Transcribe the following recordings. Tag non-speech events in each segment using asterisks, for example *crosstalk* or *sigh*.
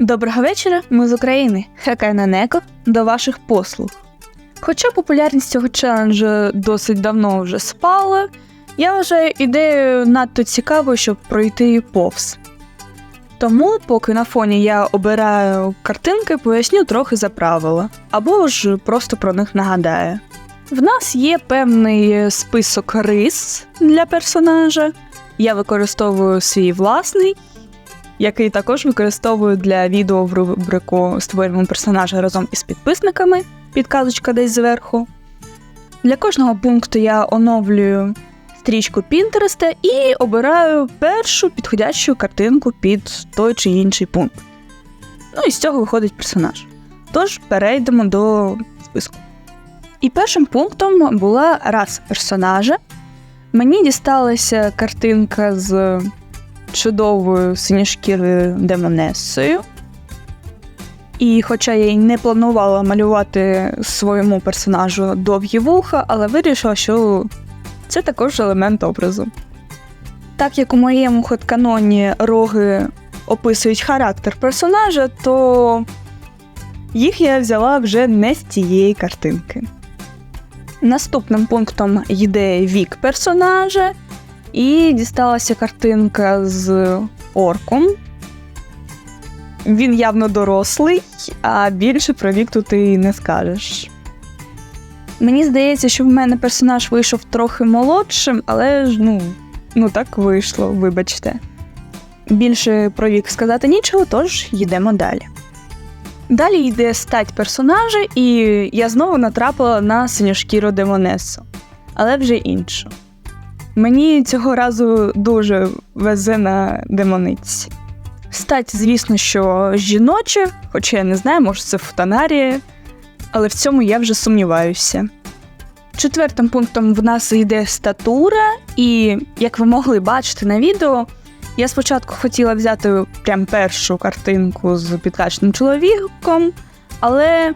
Доброго вечора, ми з України. Хакай на неко до ваших послуг. Хоча популярність цього челенджу досить давно вже спала, я вважаю ідею надто цікавою, щоб пройти її повз. Тому, поки на фоні я обираю картинки, поясню трохи за правила, або ж просто про них нагадаю. В нас є певний список рис для персонажа. Я використовую свій власний, який також використовую для відео в рубрику Створюємо персонажа разом із підписниками. Підказочка десь зверху. Для кожного пункту я оновлюю стрічку Pinterest і обираю першу підходящу картинку під той чи інший пункт. Ну і з цього виходить персонаж. Тож перейдемо до списку. І першим пунктом була раса персонажа. Мені дісталася картинка з чудовою синьошкірою демонесою. І хоча я й не планувала малювати своєму персонажу довгі вуха, але вирішила, що це також елемент образу. Так як у моєму ходканоні роги описують характер персонажа, то їх я взяла вже не з цієї картинки. Наступним пунктом йде вік персонажа, і дісталася картинка з орком. Він явно дорослий, а більше про вік тут і не скажеш. Мені здається, що в мене персонаж вийшов трохи молодшим, але ж ну, ну так вийшло, вибачте. Більше про вік сказати нічого, тож йдемо далі. Далі йде стать персонажа, і я знову натрапила на синьошкіру Демонесу, але вже іншу. Мені цього разу дуже везе на демониці. Стать, звісно, що жіноче, хоча я не знаю, може це фотонарія, але в цьому я вже сумніваюся. Четвертим пунктом в нас йде статура, і як ви могли бачити на відео, я спочатку хотіла взяти прям першу картинку з підкаченим чоловіком, але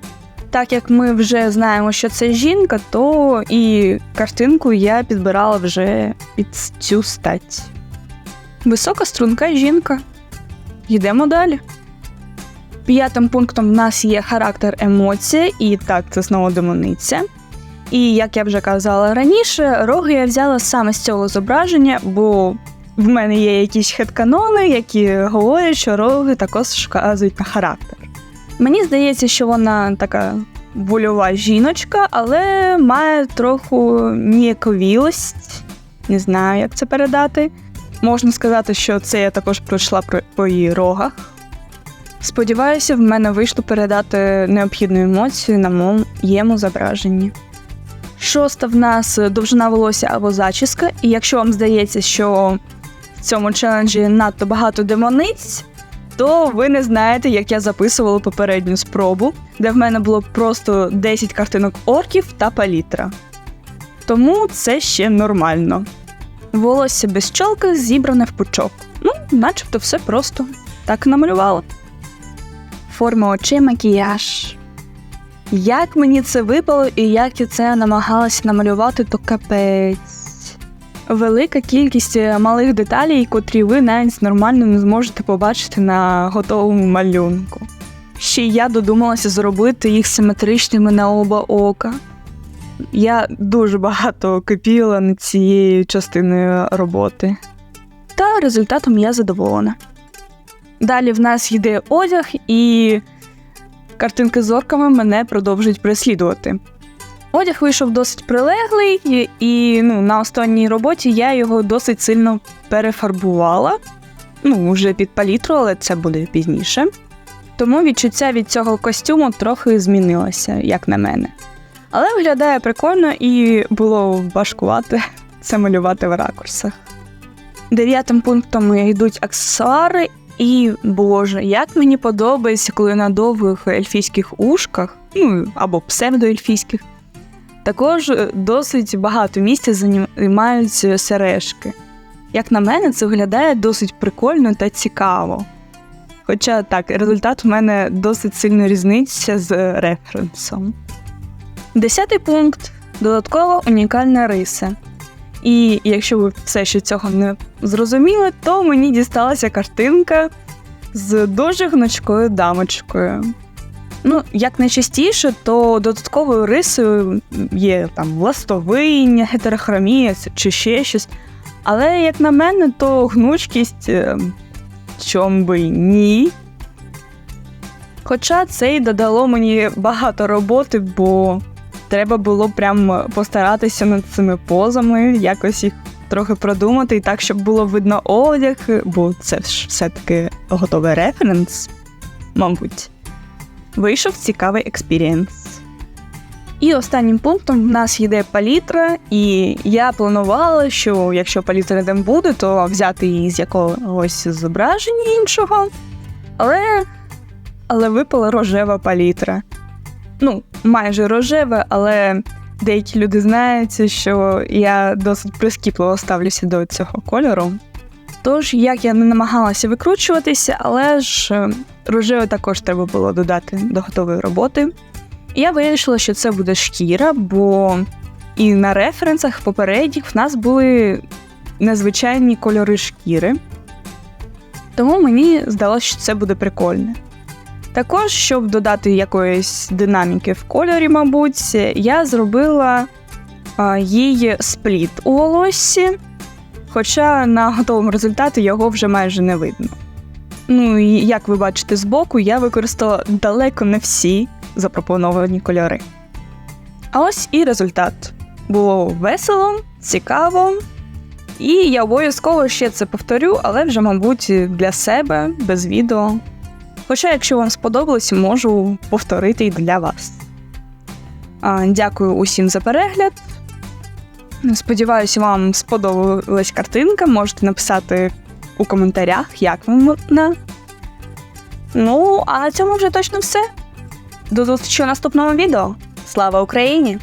так як ми вже знаємо, що це жінка, то і картинку я підбирала вже під цю стать. Висока струнка жінка. Йдемо далі. П'ятим пунктом в нас є характер емоція, і так, це знову демониця. І як я вже казала раніше, роги я взяла саме з цього зображення, бо в мене є якісь хетканони, які говорять, що роги також вказують на характер. Мені здається, що вона така вольова жіночка, але має трохи ніяковілость. Не знаю, як це передати. Можна сказати, що це я також пройшла по її рогах. Сподіваюся, в мене вийшло передати необхідну емоцію на моєму зображенні. Шоста в нас довжина волосся або зачіска, і якщо вам здається, що в цьому челенджі надто багато демониць, то ви не знаєте, як я записувала попередню спробу, де в мене було просто 10 картинок орків та палітра. Тому це ще нормально. Волосся без чолки зібране в пучок. Ну, начебто все просто так намалювала. Форма очей макіяж. Як мені це випало і як я це намагалася намалювати, то капець. Велика кількість малих деталей, котрі ви навіть нормально не зможете побачити на готовому малюнку. Ще я додумалася зробити їх симетричними на оба ока. Я дуже багато кипіла над цією частиною роботи. Та результатом я задоволена. Далі в нас йде одяг, і картинки з орками мене продовжують переслідувати. Одяг вийшов досить прилеглий, і, ну, на останній роботі я його досить сильно перефарбувала. Ну, вже під палітру, але це буде пізніше. Тому відчуття від цього костюму трохи змінилося, як на мене. Але виглядає прикольно і було важкувати це *laughs* малювати в ракурсах. Дев'ятим пунктом йдуть аксесуари, і боже, як мені подобається, коли на довгих ельфійських ушках, ну або псевдоельфійських, також досить багато місця займають сережки. Як на мене, це виглядає досить прикольно та цікаво. Хоча так, результат у мене досить сильно різниця з референсом. Десятий пункт додаткова унікальна риса. І якщо ви все ще цього не зрозуміли, то мені дісталася картинка з дуже гнучкою дамочкою. Ну, як найчастіше, то додатковою рисою є там ластовиння, гетерохромія чи ще щось. Але, як на мене, то гнучкість е, чом би ні. Хоча це й додало мені багато роботи, бо треба було прям постаратися над цими позами, якось їх трохи продумати, і так, щоб було видно одяг, бо це ж все-таки готовий референс, мабуть. Вийшов цікавий експірієнс. І останнім пунктом в нас йде палітра, і я планувала, що якщо палітри не буде, то взяти її з якогось зображення іншого. Але, але випала рожева палітра. Ну, майже рожева, але деякі люди знають, що я досить прискіпливо ставлюся до цього кольору. Тож, як я не намагалася викручуватися, але ж е, рожеве також треба було додати до готової роботи. І я вирішила, що це буде шкіра, бо і на референсах попередніх в нас були незвичайні кольори шкіри. Тому мені здалося, що це буде прикольне. Також, щоб додати якоїсь динаміки в кольорі, мабуть, я зробила а, їй спліт у волоссі, хоча на готовому результаті його вже майже не видно. Ну і як ви бачите збоку, я використала далеко не всі запропоновані кольори. А ось і результат. Було весело, цікаво. І я обов'язково ще це повторю, але вже, мабуть, для себе без відео. Хоча, якщо вам сподобалось, можу повторити і для вас. Дякую усім за перегляд. Сподіваюся, вам сподобалась картинка. Можете написати у коментарях, як вам вона. Ну, а на цьому вже точно все. До зустрічі у наступному відео. Слава Україні!